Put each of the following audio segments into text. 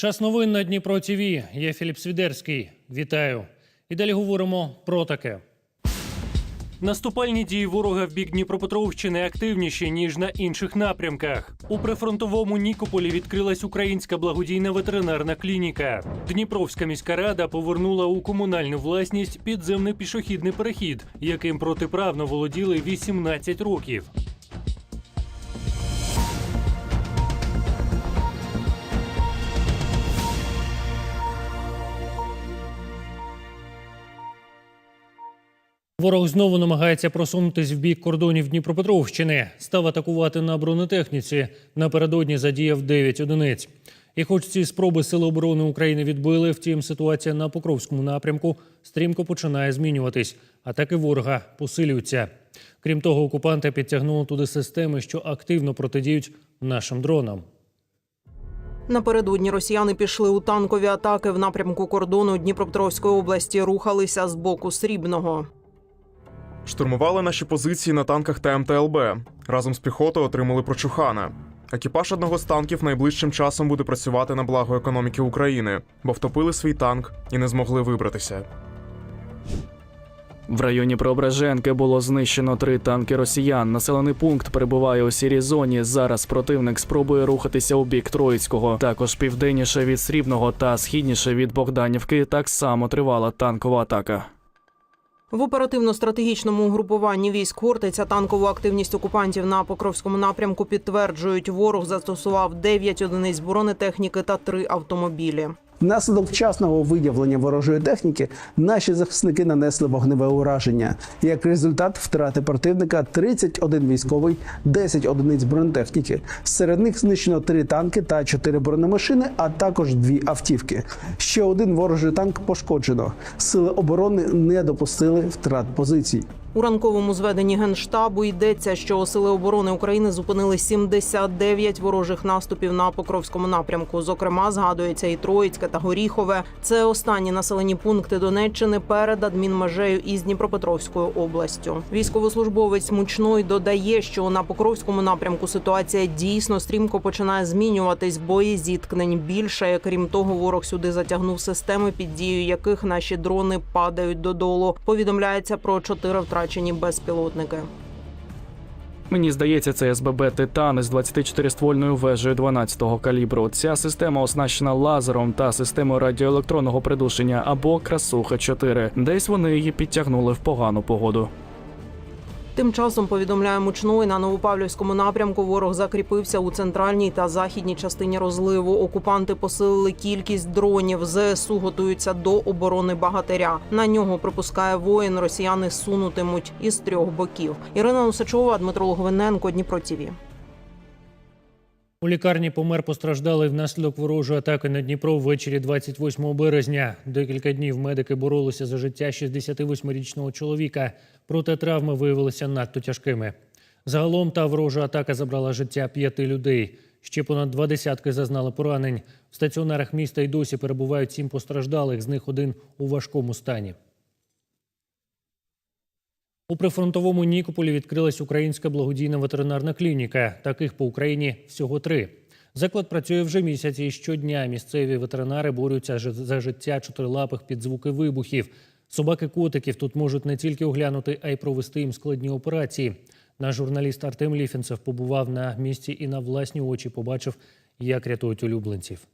Час новин на Дніпро ТВ. Я Філіп Свідерський. Вітаю. І далі говоримо про таке. Наступальні дії ворога в бік Дніпропетровщини активніші ніж на інших напрямках. У прифронтовому Нікополі відкрилась українська благодійна ветеринарна клініка. Дніпровська міська рада повернула у комунальну власність підземний пішохідний перехід, яким протиправно володіли 18 років. Ворог знову намагається просунутись в бік кордонів Дніпропетровщини. Став атакувати на бронетехніці. Напередодні задіяв 9 одиниць. І хоч ці спроби Сили оборони України відбили, втім ситуація на Покровському напрямку стрімко починає змінюватись. Атаки ворога посилюються. Крім того, окупанти підтягнули туди системи, що активно протидіють нашим дронам. Напередодні росіяни пішли у танкові атаки в напрямку кордону Дніпропетровської області, рухалися з боку Срібного. Штурмували наші позиції на танках та МТЛБ. Разом з піхотою отримали прочухана. Екіпаж одного з танків найближчим часом буде працювати на благо економіки України, бо втопили свій танк і не змогли вибратися. В районі Преображенки було знищено три танки росіян. Населений пункт перебуває у сірій зоні. Зараз противник спробує рухатися у бік Троїцького. Також південніше від Срібного та східніше від Богданівки так само тривала танкова атака. В оперативно-стратегічному угрупуванні військ Хортиця танкову активність окупантів на Покровському напрямку підтверджують. Ворог застосував 9 одиниць бронетехніки та 3 автомобілі. Внаслідок вчасного виявлення ворожої техніки наші захисники нанесли вогневе ураження. Як результат, втрати противника 31 військовий, 10 одиниць бронетехніки. Серед них знищено 3 танки та 4 бронемашини, а також 2 автівки. Ще один ворожий танк пошкоджено. Сили оборони не допустили втрат позицій. У ранковому зведенні генштабу йдеться, що сили оборони України зупинили 79 ворожих наступів на Покровському напрямку. Зокрема, згадується і Троїцьке та Горіхове. Це останні населені пункти Донеччини перед адмінмежею із Дніпропетровською областю. Військовослужбовець мучной додає, що на Покровському напрямку ситуація дійсно стрімко починає змінюватись. Бої зіткнень більше. Крім того, ворог сюди затягнув системи, під дією яких наші дрони падають додолу. Повідомляється про чотири втрачені безпілотники. Мені здається, це СББ Титан з 24-ствольною вежею 12-го калібру. Ця система оснащена лазером та системою радіоелектронного придушення або красуха 4 Десь вони її підтягнули в погану погоду. Тим часом повідомляє мучної на Новопавлівському напрямку. Ворог закріпився у центральній та західній частині розливу. Окупанти посилили кількість дронів. ЗСУ готуються до оборони багатиря. На нього припускає воїн. Росіяни сунутимуть із трьох боків. Ірина Усачова, Дмитро Логвиненко, Дніпро ТІВІ. У лікарні помер постраждалий внаслідок ворожої атаки на Дніпро ввечері 28 березня. Декілька днів медики боролися за життя 68-річного чоловіка, проте травми виявилися надто тяжкими. Загалом та ворожа атака забрала життя п'яти людей. Ще понад два десятки зазнали поранень. В стаціонарах міста й досі перебувають сім постраждалих, з них один у важкому стані. У прифронтовому Нікополі відкрилась українська благодійна ветеринарна клініка. Таких по Україні всього три. Заклад працює вже місяць і щодня місцеві ветеринари борються за життя чотирилапих під звуки вибухів. Собаки-котиків тут можуть не тільки оглянути, а й провести їм складні операції. Наш журналіст Артем Ліфінцев побував на місці і на власні очі побачив, як рятують улюбленців.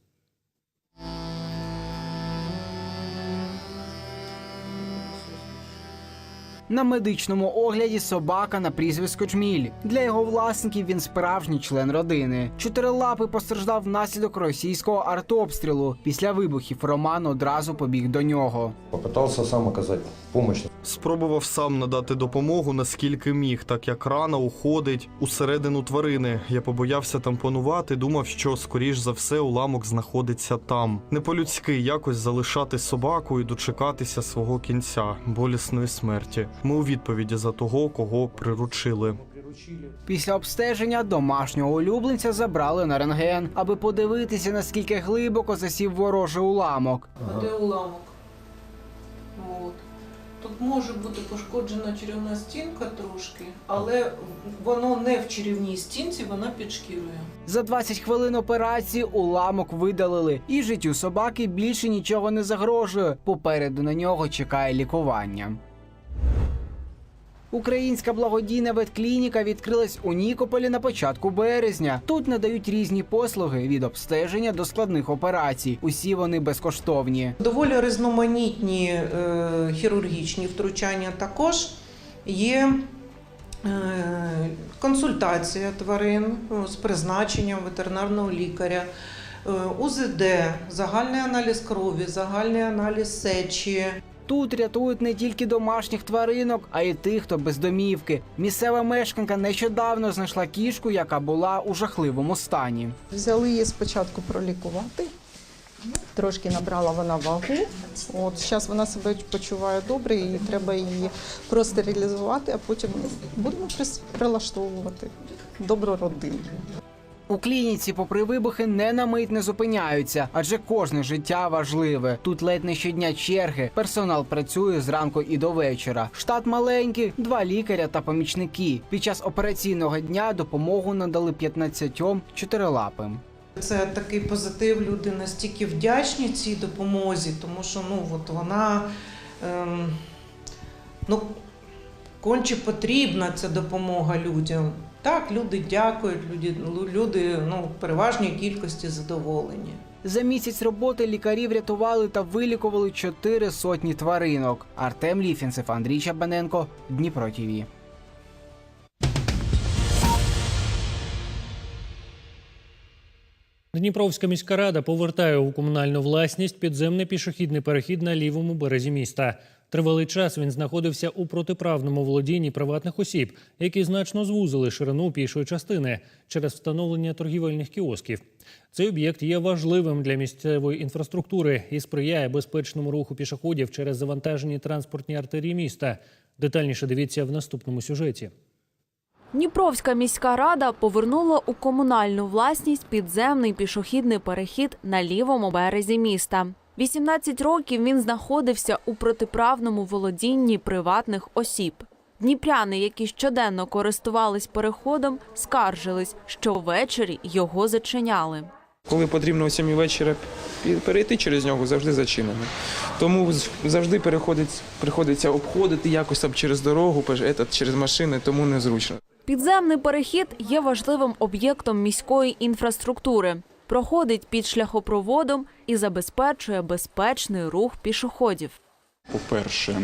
На медичному огляді собака на прізвисько Чміль. Для його власників він справжній член родини. Чотирилапий постраждав внаслідок російського артобстрілу. Після вибухів Роман одразу побіг до нього. Попытался сам оказать помощь. Спробував сам надати допомогу наскільки міг, так як рана уходить усередину тварини. Я побоявся тампонувати, думав, що скоріш за все уламок знаходиться там. Не по-людськи якось залишати собаку і дочекатися свого кінця, болісної смерті. Ми у відповіді за того, кого приручили. Після обстеження домашнього улюбленця забрали на рентген, аби подивитися, наскільки глибоко засів ворожий уламок. Де уламок? От. Тут може бути пошкоджена черевна стінка трошки, але воно не в черевній стінці, вона під шкірою. За 20 хвилин операції уламок видалили, і життю собаки більше нічого не загрожує. Попереду на нього чекає лікування. Українська благодійна ветклініка відкрилась у Нікополі на початку березня. Тут надають різні послуги від обстеження до складних операцій. Усі вони безкоштовні. Доволі різноманітні е, хірургічні втручання також є. е, Консультація тварин е, з призначенням ветеринарного лікаря, УЗД, загальний аналіз крові, загальний аналіз сечі, Тут рятують не тільки домашніх тваринок, а й тих, хто без домівки. Місцева мешканка нещодавно знайшла кішку, яка була у жахливому стані. Взяли її спочатку пролікувати. Трошки набрала вона вагу. От зараз вона себе почуває добре, і треба її простерилізувати, а потім будемо прилаштовувати добру родину. У клініці, попри вибухи, не на мить не зупиняються, адже кожне життя важливе. Тут ледь не щодня черги. Персонал працює зранку і до вечора. Штат маленький, два лікаря та помічники. Під час операційного дня допомогу надали 15 чотирилапим. Це такий позитив. Люди настільки вдячні цій допомозі, тому що ну от вона ем, ну, конче потрібна ця допомога людям. Так, люди дякують, люди, люди ну, в переважній кількості задоволені. За місяць роботи лікарі врятували та вилікували чотири сотні тваринок. Артем Ліфінцев, Андрій Чабаненко, Дніпро ТІВІ. Дніпровська міська рада повертає у комунальну власність підземний пішохідний перехід на лівому березі міста. Тривалий час він знаходився у протиправному володінні приватних осіб, які значно звузили ширину пішої частини через встановлення торгівельних кіосків. Цей об'єкт є важливим для місцевої інфраструктури і сприяє безпечному руху пішоходів через завантажені транспортні артерії міста. Детальніше дивіться в наступному сюжеті. Дніпровська міська рада повернула у комунальну власність підземний пішохідний перехід на лівому березі міста. 18 років він знаходився у протиправному володінні приватних осіб. Дніпряни, які щоденно користувались переходом, скаржились, що ввечері його зачиняли. Коли потрібно о 7 вечора перейти через нього, завжди зачинено. Тому завжди переходить, приходиться обходити якось там через дорогу, через машини, тому незручно. Підземний перехід є важливим об'єктом міської інфраструктури. Проходить під шляхопроводом і забезпечує безпечний рух пішоходів. По-перше,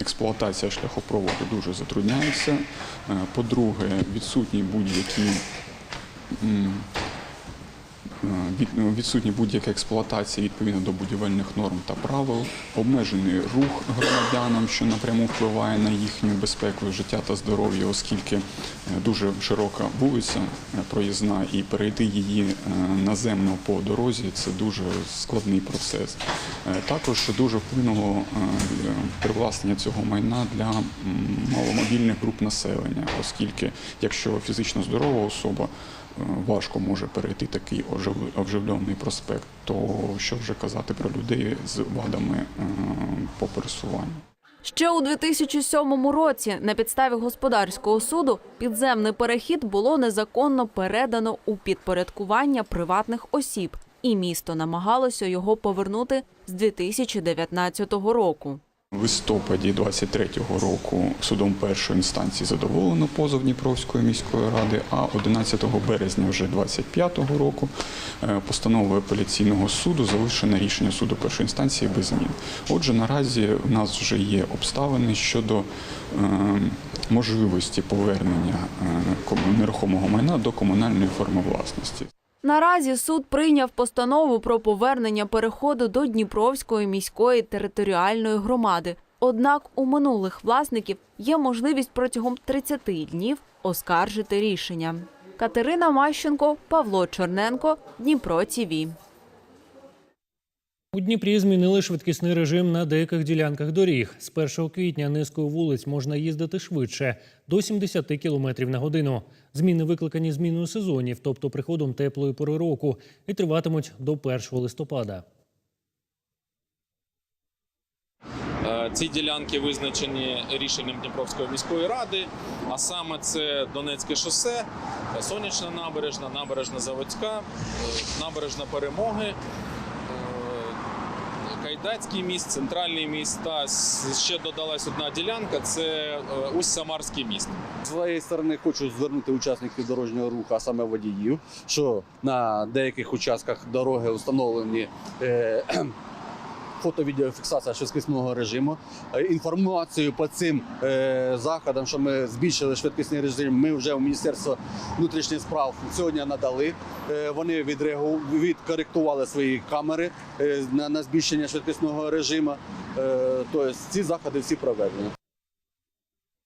експлуатація шляхопроводу дуже затрудняється. Е, По-друге, відсутні будь-які відсутні будь-яка експлуатація відповідно до будівельних норм та правил, обмежений рух громадянам, що напряму впливає на їхню безпеку, життя та здоров'я, оскільки е, дуже широка вулиця е, проїзна, і перейти її е, наземно по дорозі це дуже складний процес. Е, Також дуже вплинуло е, привласнення цього майна для маломобільних груп населення, оскільки якщо фізично здорова особа е, важко може перейти такий оживлений проспект, то що вже казати про людей з вадами е, по пересуванню. Ще у 2007 році на підставі господарського суду підземний перехід було незаконно передано у підпорядкування приватних осіб, і місто намагалося його повернути з 2019 року. В листопаді 23-го року судом першої інстанції задоволено позов Дніпровської міської ради, а 11 березня вже 25-го року е, постановою апеляційного суду залишено рішення суду першої інстанції без змін. Отже, наразі в нас вже є обставини щодо е, можливості повернення е, нерухомого майна до комунальної форми власності. Наразі суд прийняв постанову про повернення переходу до Дніпровської міської територіальної громади. Однак у минулих власників є можливість протягом 30 днів оскаржити рішення. Катерина Мащенко, Павло Черненко, Дніпро ТІВІ. У Дніпрі змінили швидкісний режим на деяких ділянках доріг. З 1 квітня низкою вулиць можна їздити швидше до 70 км на годину. Зміни викликані зміною сезонів, тобто приходом теплої пори року, і триватимуть до 1 листопада. Е, Ці ділянки визначені рішенням Дніпровської міської ради, а саме це Донецьке шосе, Сонячна набережна, набережна Заводська, е, набережна Перемоги, Кайдацький міст, центральний міст та ще додалась одна ділянка це е, Усть Самарський міст. З своєї сторони хочу звернути учасників дорожнього руху, а саме водіїв, що на деяких участках дороги встановлені е, фото-відеофіксація швидкісного режиму. Е, Інформацію по цим е, заходам, що ми збільшили швидкісний режим, ми вже в Міністерство внутрішніх справ сьогодні надали. Е, вони відкоректували свої камери на, збільшення швидкісного режиму. Тобто ці заходи всі проведені.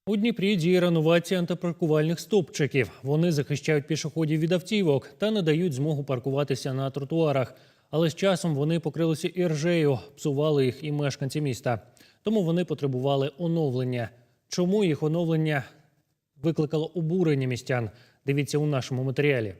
У Дніпрі діє реновація антипаркувальних стовпчиків. Вони захищають пішоходів від автівок та не дають змогу паркуватися на тротуарах. Але з часом вони покрилися іржею, псували їх і мешканці міста. Тому вони потребували оновлення. Чому їх оновлення викликало обурення містян? Дивіться у нашому матеріалі.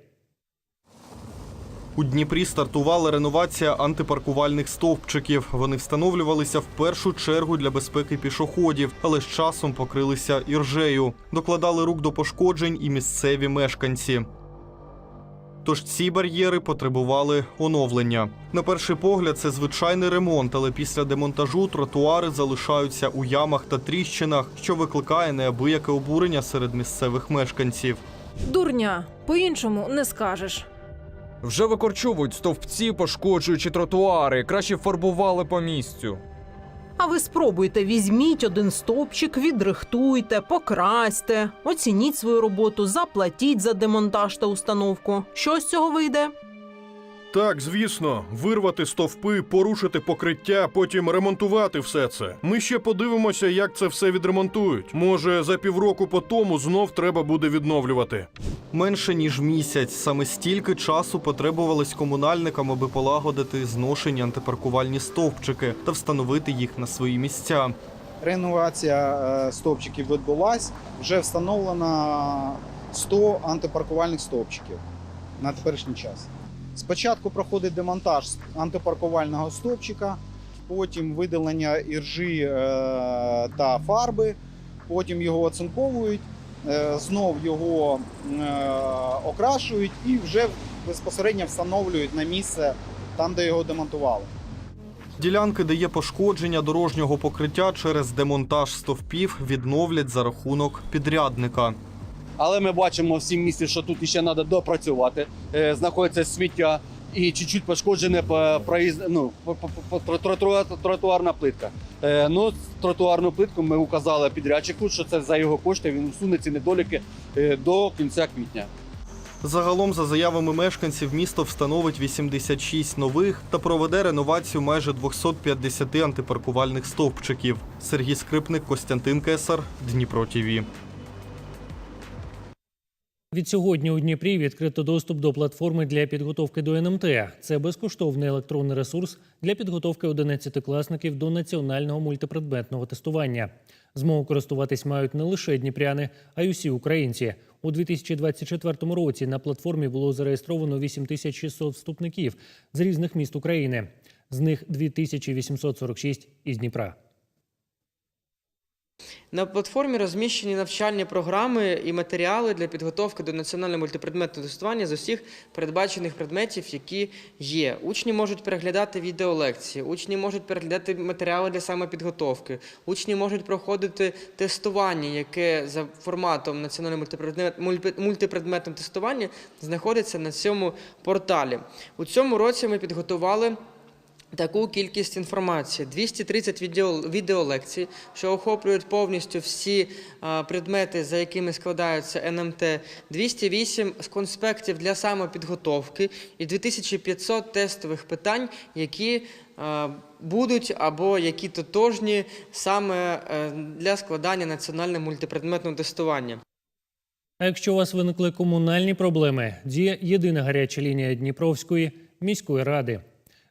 У Дніпрі стартувала реновація антипаркувальних стовпчиків. Вони встановлювалися в першу чергу для безпеки пішоходів, але з часом покрилися іржею. Докладали рук до пошкоджень і місцеві мешканці. Тож ці бар'єри потребували оновлення. На перший погляд, це звичайний ремонт, але після демонтажу тротуари залишаються у ямах та тріщинах, що викликає неабияке обурення серед місцевих мешканців. Дурня, по-іншому не скажеш. Вже викорчовують стовпці, пошкоджуючи тротуари. Краще фарбували по місцю. А ви спробуйте, візьміть один стовпчик, відрихтуйте, покрасьте, оцініть свою роботу, заплатіть за демонтаж та установку. Що з цього вийде? Так, звісно, вирвати стовпи, порушити покриття, потім ремонтувати все це. Ми ще подивимося, як це все відремонтують. Може, за півроку по тому знов треба буде відновлювати. Менше ніж місяць. Саме стільки часу потребувалось комунальникам, аби полагодити зношені антипаркувальні стовпчики та встановити їх на свої місця. Реновація е, стовпчиків відбулась. Вже встановлено 100 антипаркувальних стовпчиків на теперішній час. Спочатку проходить демонтаж антипаркувального стовпчика, потім видалення іржі е, та фарби, потім його оцинковують, е, знов його е, окрашують і вже безпосередньо встановлюють на місце там, де його демонтували. Ділянки, де є пошкодження дорожнього покриття через демонтаж стовпів, відновлять за рахунок підрядника. Але ми бачимо всі місці, що тут ще треба допрацювати. Е, знаходиться сміття і чуть-чуть пошкоджене по- проїзд, ну, тротуарна плитка. Е, ну, тротуарну плитку ми указали підрядчику, що це за його кошти він усуне ці недоліки е, до кінця квітня. Загалом, за заявами мешканців, місто встановить 86 нових та проведе реновацію майже 250 антипаркувальних стовпчиків. Сергій Скрипник, Костянтин Кесар, Дніпро ТІВІ. Від сьогодні у Дніпрі відкрито доступ до платформи для підготовки до НМТ. Це безкоштовний електронний ресурс для підготовки 11-класників до національного мультипредметного тестування. Змогу користуватись мають не лише дніпряни, а й усі українці. У 2024 році на платформі було зареєстровано 8600 вступників з різних міст України. З них 2846 із Дніпра. На платформі розміщені навчальні програми і матеріали для підготовки до національного мультипредметного тестування з усіх передбачених предметів, які є. Учні можуть переглядати відеолекції, учні можуть переглядати матеріали для самопідготовки, учні можуть проходити тестування, яке за форматом національного мультипредмет- мультипредметного тестування знаходиться на цьому порталі. У цьому році ми підготували. Таку кількість інформації 230 відео, відеолекцій, що охоплюють повністю всі а, предмети, за якими складаються НМТ, 208 з конспектів для самопідготовки і 2500 тестових питань, які а, будуть або які тотожні саме е, для складання національного мультипредметного тестування. А якщо у вас виникли комунальні проблеми, діє єдина гаряча лінія Дніпровської міської ради.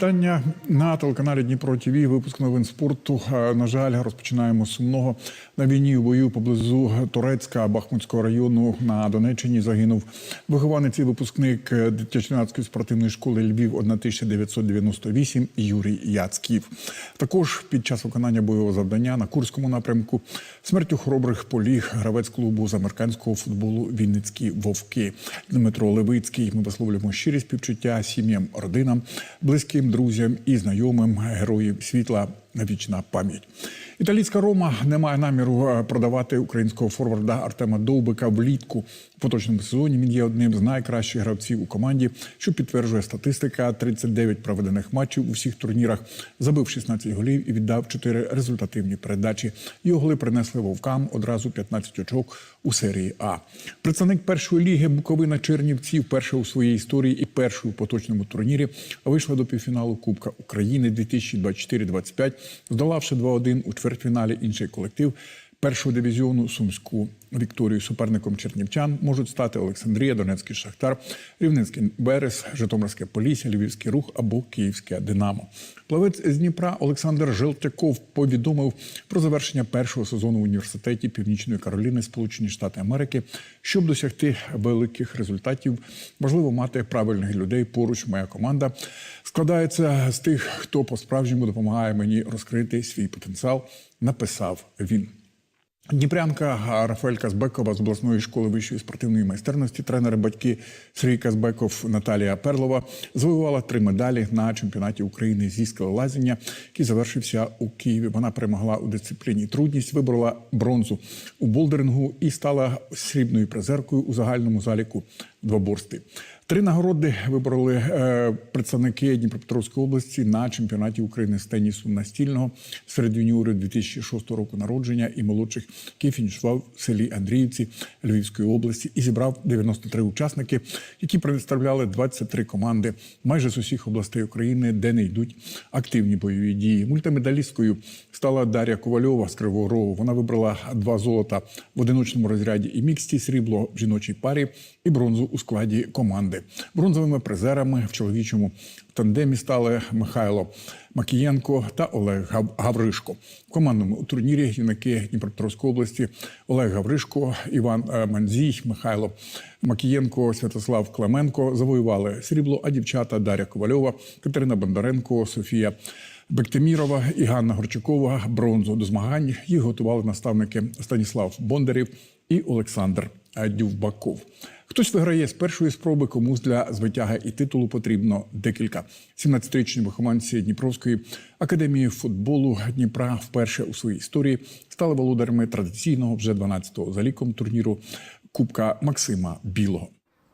Вітання на телеканалі Дніпро ТВ. Випуск новин спорту. Е, На жаль, розпочинаємо сумного на війні у бою поблизу Турецька Бахмутського району на Донеччині. Загинув вихованець і випускник дитячо-юнацької спортивної школи Львів 1998 Юрій Яцьків. Також під час виконання бойового завдання на Курському напрямку смертю хоробрих поліг гравець клубу з американського футболу Вінницькі вовки Дмитро Левицький. Ми висловлюємо щирі співчуття сім'ям, родинам, близьким друзям і знайомим героїв світла. Вічна пам'ять. Італійська Рома не має наміру е, продавати українського форварда Артема Довбика влітку. В поточному сезоні він є одним з найкращих гравців у команді, що підтверджує статистика: 39 проведених матчів у всіх турнірах, забив 16 голів і віддав 4 результативні передачі. Його голи принесли вовкам одразу 15 очок у серії А. Представник першої ліги Буковина Чернівці вперше у своїй історії і першої у поточному турнірі вийшла до півфіналу Кубка України 2024-25, здолавши 2-1 у чвертьфіналі інший колектив першого дивізіону Сумську Вікторію. Суперником чернівчан можуть стати Олександрія, Донецький Шахтар, Рівненський Берез, Житомирське Полісся, Львівський рух або Київське Динамо. Плавець з Дніпра Олександр Желтяков повідомив про завершення першого сезону в університеті Північної Кароліни, Сполучені Штати Америки. Щоб досягти великих результатів, важливо мати правильних людей. Поруч моя команда складається з тих, хто по-справжньому допомагає мені розкрити свій потенціал. Написав він. Дніпрянка Рафаель Казбекова з обласної школи вищої спортивної майстерності, тренери батьки Сергій Казбеков, Наталія Перлова завоювала три медалі на чемпіонаті України зі скелелазіння, який завершився у Києві. Вона перемогла у дисципліні трудність, виборола бронзу у болдерингу і стала срібною призеркою у загальному заліку двоборстві. Три нагороди вибороли е, представники Дніпропетровської області на чемпіонаті України з тенісу настільного серед юніорів 2006 року народження і молодших, який фінішував в селі Андріївці Львівської області і зібрав 93 учасники, які представляли 23 команди майже з усіх областей України, де не йдуть активні бойові дії. Мультимедалісткою стала Дар'я Ковальова з Кривого Рогу. Вона вибрала два золота в одиночному розряді і міксті, срібло в жіночій парі і бронзу у складі команди. Бронзовими призерами в чоловічому тандемі стали Михайло Макієнко та Олег Гавришко. В командному турнірі юнаки Дніпропетровської області Олег Гавришко, Іван е, Манзій, Михайло Макієнко, Святослав Клименко завоювали срібло, а дівчата Дар'я Ковальова, Катерина Бондаренко, Софія. Бектемірова і Ганна Горчакова бронзу до змагань їх готували наставники Станіслав Бондарів і Олександр Дювбаков. Хтось виграє з першої спроби, комусь для звитяги і титулу потрібно декілька. 17-річні вихованці Дніпровської академії футболу Дніпра вперше у своїй історії стали володарями традиційного вже 12-го за ліком турніру Кубка Максима Білого.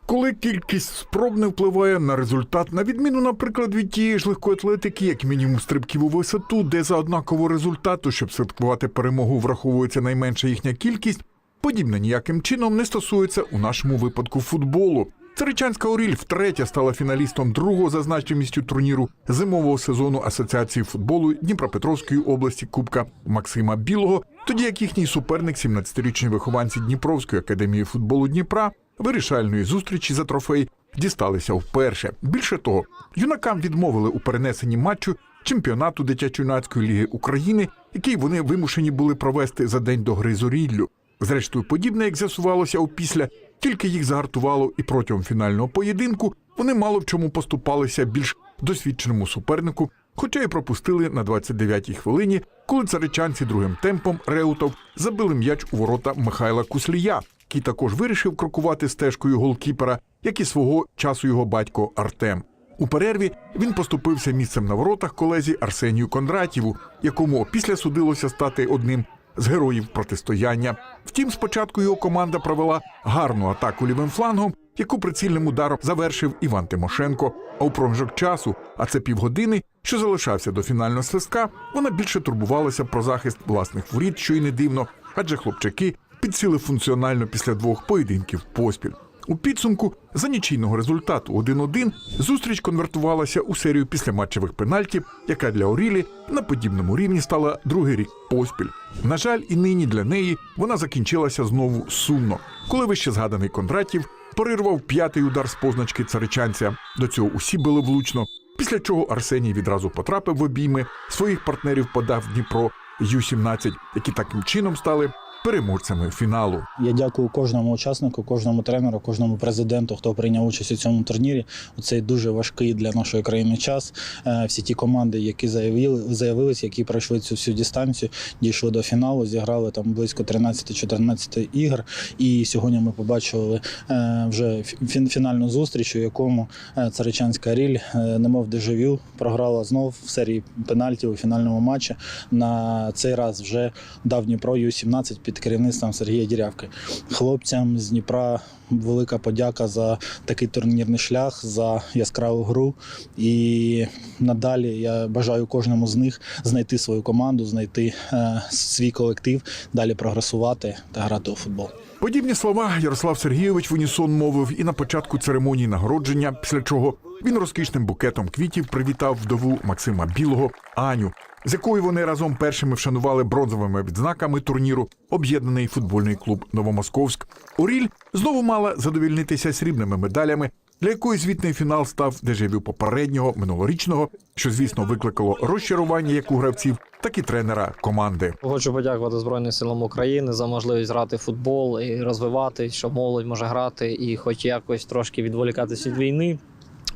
Коли кількість спроб не впливає на результат, на відміну, наприклад, від тієї ж легкої атлетики, як мінімум стрибків у висоту, де за однакового результату, щоб святкувати перемогу, враховується найменша їхня кількість, подібне ніяким чином не стосується у нашому випадку футболу. Царичанська Оріль втретє стала фіналістом другого за значимістю турніру зимового сезону Асоціації футболу Дніпропетровської області Кубка Максима Білого, тоді як їхній суперник, 17-річні вихованці Дніпровської академії футболу Дніпра, вирішальної зустрічі за трофей дісталися вперше. Більше того, юнакам відмовили у перенесенні матчу чемпіонату дитячо-юнацької ліги України, який вони вимушені були провести за день до гри з Оріллю. Зрештою, подібне, як з'ясувалося опісля, тільки їх загартувало, і протягом фінального поєдинку вони мало в чому поступалися більш досвідченому супернику, хоча й пропустили на 29-й хвилині, коли царичанці другим темпом Реутов забили м'яч у ворота Михайла Куслія, який також вирішив крокувати стежкою голкіпера, як і свого часу його батько Артем. У перерві він поступився місцем на воротах колезі Арсенію Кондратєву, якому після судилося стати одним з героїв протистояння. Втім, спочатку його команда провела гарну атаку лівим флангом, яку прицільним ударом завершив Іван Тимошенко. А у проміжок часу, а це півгодини, що залишався до фінального свистка, вона більше турбувалася про захист власних воріт, що й не дивно, адже хлопчаки підсіли функціонально після двох поєдинків поспіль. У підсумку за нічийного результату 1-1 зустріч конвертувалася у серію післяматчевих пенальтів, яка для Орілі на подібному рівні стала другий рік поспіль. На жаль, і нині для неї вона закінчилася знову сумно, коли вище згаданий Кондратів перервав п'ятий удар з позначки царичанця. До цього усі били влучно. Після чого Арсеній відразу потрапив в обійми своїх партнерів подав Дніпро Ю-17, які таким чином стали переможцями фіналу. Я дякую кожному учаснику, кожному тренеру, кожному президенту, хто прийняв участь у цьому турнірі. У цей дуже важкий для нашої країни час. Е, Всі ті команди, які заявили, заявились, які пройшли цю всю дистанцію, дійшли до фіналу, зіграли там близько 13-14 ігр. І сьогодні ми побачили е, вже фінальну зустріч, у якому е, Царичанська Ріль, немов дежавю, програла знов в серії пенальтів у фінальному матчі. На цей раз вже дав Дніпро Ю-17 під керівництвом Сергія Дірявки. Хлопцям з Дніпра велика подяка за такий турнірний шлях, за яскраву гру. І надалі я бажаю кожному з них знайти свою команду, знайти е, свій колектив, далі прогресувати та грати у футбол. Подібні слова Ярослав Сергійович в унісон мовив і на початку церемонії нагородження, після чого він розкішним букетом квітів привітав вдову Максима Білого Аню, з якою вони разом першими вшанували бронзовими відзнаками турніру об'єднаний футбольний клуб Новомосковськ. Оріль знову мала задовільнитися срібними медалями. Для якої звітний фінал став дежавю попереднього минулорічного, що звісно викликало розчарування як у гравців, так і тренера команди. Хочу подякувати Збройним силам України за можливість грати в футбол і розвивати, що молодь може грати і хоч якось трошки відволікатися від війни.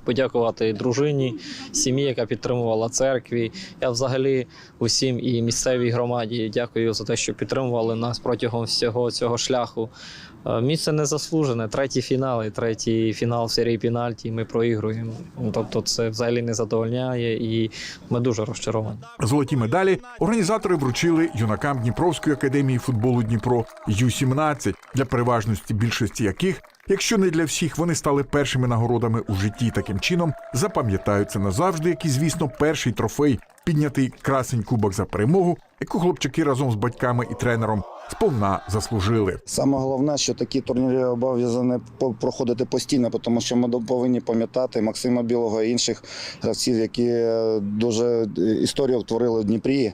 Подякувати дружині, сім'ї, яка підтримувала церкві. Я взагалі усім і місцевій громаді дякую за те, що підтримували нас протягом всього цього шляху. Е, Місце незаслужене, третій фінал і третій фінал в серії пенальті. Ми проігруємо. Ну, Тобто, це взагалі не задовольняє, і ми дуже розчаровані. Золоті медалі організатори вручили юнакам Дніпровської академії футболу Дніпро Ю-17, для переважності більшості яких, якщо не для всіх, вони стали першими нагородами у житті. Таким чином запам'ятаються назавжди, як і, звісно, перший трофей піднятий красень кубок за перемогу, яку хлопчаки разом з батьками і тренером сповна заслужили. Саме головне, що такі турніри обов'язані проходити постійно, тому що ми повинні пам'ятати Максима Білого і інших гравців, які е, дуже е, історію творили в Дніпрі.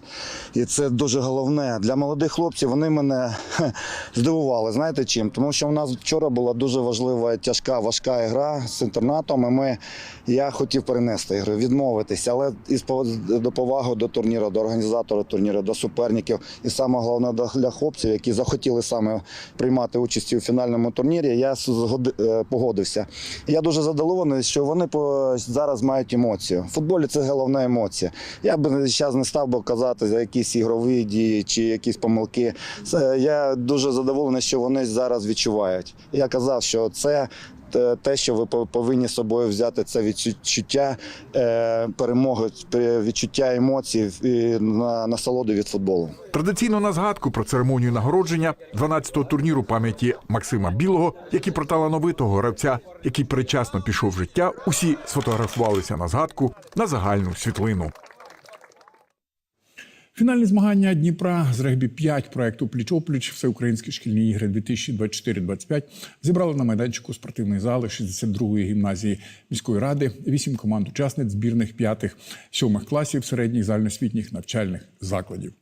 І це дуже головне. Для молодих хлопців вони мене здивували. Знаєте чим? Тому що у нас вчора була дуже важлива, тяжка, важка гра з інтернатом. І ми, я хотів перенести ігру, відмовитися, але із до до турніру, до організатора турніру, до суперників. І саме головне для хлопців, які захотіли саме приймати участь у фінальному турнірі, я е, погодився. Я дуже задоволений, що вони зараз мають емоцію. В футболі це головна емоція. Я б зараз не став би казати за якісь ігрові дії чи якісь помилки. Я дуже задоволений, що вони зараз відчувають. Я казав, що це. Те- Те, що ви по- повинні з собою взяти, це відчуття е, перемоги, е, відчуття емоцій на насолоду від футболу. Традиційно на згадку про церемонію нагородження 12-го турніру пам'яті Максима Білого, як і про талановитого гравця, який передчасно пішов життя, усі сфотографувалися на згадку на загальну світлину. Фінальні змагання Дніпра з регбі 5 проекту Пліч-опліч. Всеукраїнські шкільні ігри 2024-25 зібрали на майданчику спортивної зали 62-ї гімназії міської ради. Вісім команд учасниць збірних п'ятих, сьомих класів середніх загальноосвітніх навчальних закладів.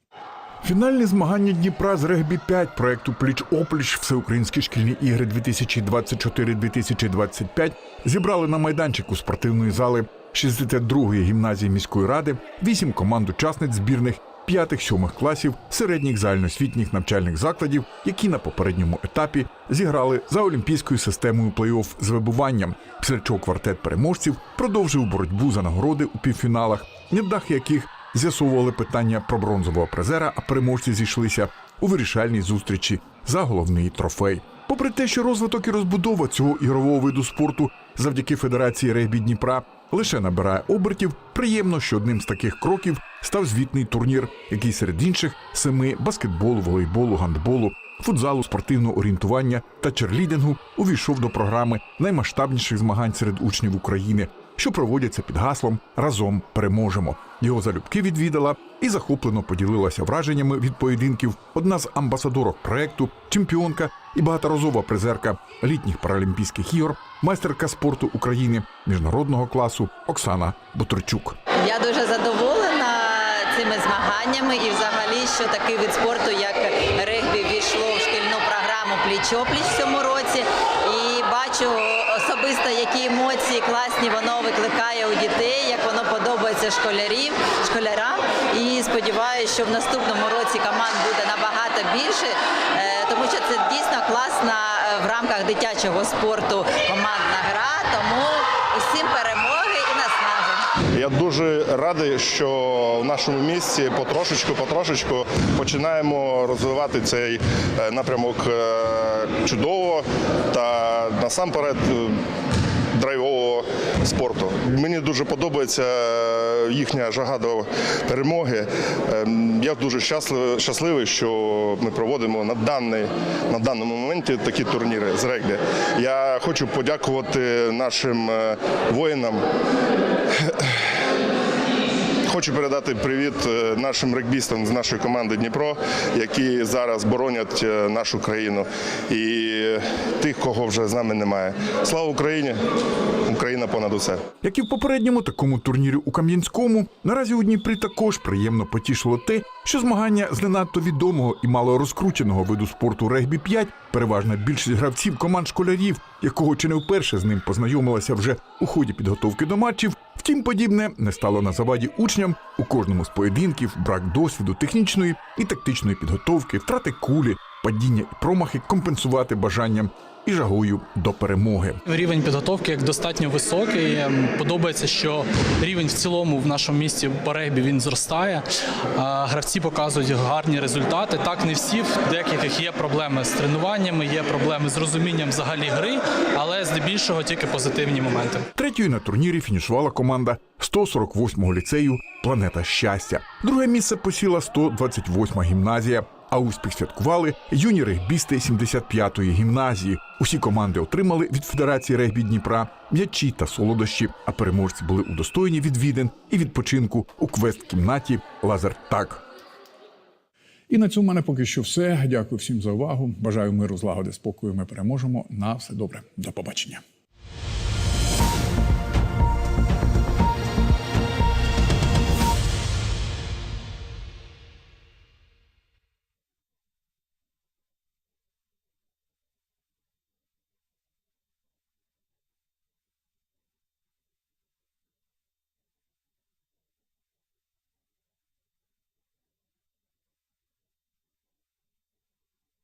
Фінальні змагання Дніпра з регбі 5 проекту Пліч опліч Всеукраїнські шкільні ігри 2024-2025 зібрали на майданчику спортивної зали 62-ї гімназії міської ради. Вісім команд учасниць збірних п'ятих-сьомих класів середніх загальноосвітніх навчальних закладів, які на попередньому етапі зіграли за олімпійською системою плей-офф з вибуванням, після чого квартет переможців продовжив боротьбу за нагороди у півфіналах, невдахи яких з'ясовували питання про бронзового призера, а переможці зійшлися у вирішальній зустрічі за головний трофей. Попри те, що розвиток і розбудова цього ігрового виду спорту завдяки Федерації регбі Дніпра лише набирає обертів. Приємно, що одним з таких кроків став звітний турнір, який серед інших семи баскетболу, волейболу, гандболу, футзалу, спортивного орієнтування та черлідингу увійшов до програми наймасштабніших змагань серед учнів України, що проводяться під гаслом Разом переможемо. Його залюбки відвідала і захоплено поділилася враженнями від поєдинків. Одна з амбасадорок проекту, чемпіонка і багаторазова призерка літніх паралімпійських ігор, майстерка спорту України міжнародного класу Оксана Бутурчук. Я дуже задоволена цими змаганнями і взагалі, що такий вид спорту, як регбі, війшло в шкільну програму пліч-опліч в цьому році. І бачу особисто, які емоції класні воно викликає у дітей, як воно подобається школярів, школярам. І сподіваюся, що в наступному році команд буде набагато більше, е, тому що це дійсно класна е, в рамках дитячого спорту командна гра. Тому усім перемоги. Я дуже радий, що в нашому місті потрошечку, потрошечку починаємо розвивати цей е, напрямок е, чудово та насамперед е, драйвового спорту. Мені дуже подобається е, їхня жага до перемоги. Ем, Я дуже щасливий, що ми проводимо на, даний, на даному моменті такі турніри з регбі. Я хочу подякувати нашим е, воїнам. Хочу передати привіт е, нашим регбістам з нашої команди Дніпро, які зараз боронять е, нашу країну і тих, кого вже з нами немає. Слава Україні! Україна понад усе. Як і в попередньому такому турнірі у Кам'янському, наразі у Дніпрі також приємно потішило те, що змагання з не надто відомого і мало розкрученого виду спорту регбі 5 переважна більшість гравців команд школярів, якого чи не вперше з ним познайомилася вже у ході підготовки до матчів. Втім, подібне не стало на заваді учням у кожному з поєдинків, брак досвіду, технічної і тактичної підготовки, втрати кулі, падіння і промахи компенсувати бажанням і жагою до перемоги. Рівень підготовки як достатньо високий. Ем, Подобається, що рівень в цілому в нашому місті по регбі він зростає. Гравці показують гарні результати. Так, не всі в деяких є проблеми з тренуваннями, є проблеми з розумінням взагалі гри, але здебільшого тільки позитивні моменти. Третьою на турнірі фінішувала команда 148-го ліцею Планета щастя. Друге місце посіла 128-ма гімназія. А успіх святкували юні регбісти 75-ї гімназії. Усі команди отримали від Федерації регбі Дніпра м'ячі та солодощі, а переможці були удостоєні відвідин і відпочинку у квест-кімнаті Лазертак. І на цьому мене поки що все. Дякую всім за увагу. Бажаю миру, злагоди, спокою. Ми переможемо. На все добре. До побачення.